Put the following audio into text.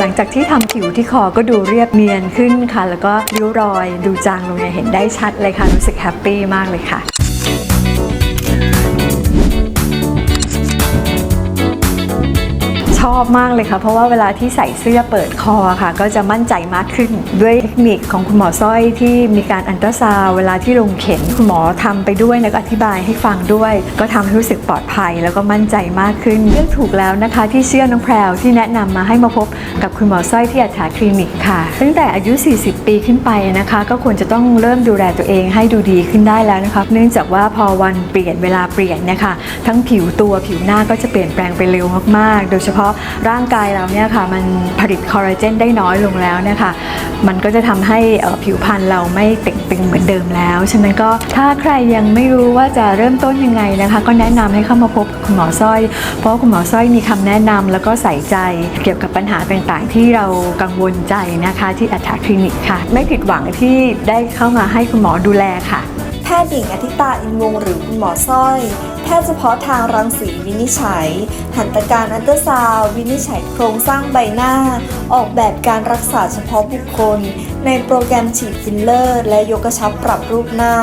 หลังจากที่ทำผิวที่คอก็ดูเรียบเนียนขึ้นค่ะ แล้วก็ริ้วรอยดูจางลงเนี่ยเห็นได้ชัดเลยค่ะ รู้สึกแฮปปี้มากเลยค่ะ อบมากเลยค่ะ เพราะว่าเวลาที่ใส่เสื้อเปิดคอค่ะ ก็จะมั่นใจมากขึ้น ด้วยเทคนิคของคุณหมอสร้อยที่มีการอันตราซาวเวลาที่ลงเข็มคุณหมอทำไปด้วยแล้วก็อธิบายให้ฟังด้วย ก็ทำให้รู้สึกปลอดภัย แล้วก็มั่นใจมากขึ้นเลือกถูกแล้วนะคะ ที่เชื่อน้องแพรวที่แนะนำมาให้มาพบกับคุณหมอสร้อยที่อัฐาคลินิกค่ะ ตั้งแต่อายุ 40 ปีขึ้นไปนะคะ ก็ควรจะต้องเริ่มดูแลตัวเองให้ดูดีขึ้นได้แล้วนะคะเนื่องจากว่าพอวันเปลี่ยนเวลาเปลี่ยนเนี่ยค่ะทั้งผิวตัวผิวหน้าก็จะเปลี่ยนแปลงไปเร็วมากๆ โดยเฉพาะร่างกายเราเนี่ยค่ะมันผลิตคอลลาเจนได้น้อยลงแล้วเนี่ยค่ะมันก็จะทำให้ผิวพรรณเราไม่เต่งตึงเหมือนเดิมแล้ว ฉะนั้นก็ถ้าใครยังไม่รู้ว่าจะเริ่มต้นยังไงนะคะ ก็แนะนำให้เข้ามาพบกับคุณหมอสร้อย เพราะคุณหมอสร้อยมีคำแนะนำแล้วก็ใส่ใจเกี่ยวกับปัญหาต่างๆ ที่เรากังวลใจนะคะที่อัฐาคลินิกค่ะไม่ผิดหวังที่ได้เข้ามาให้คุณหมอดูแลค่ะ แพทย์หญิงอธิตาอินวงหรือคุณหมอสร้อย แพทย์เฉพาะทางรังสีวินิจฉัย หัตถการอันเตอร์ซาววินิจฉัยโครงสร้างใบหน้า ออกแบบการรักษาเฉพาะบุคคล ในโปรแกรมฉีดฟิลเลอร์ และยกกระชับปรับรูปหน้า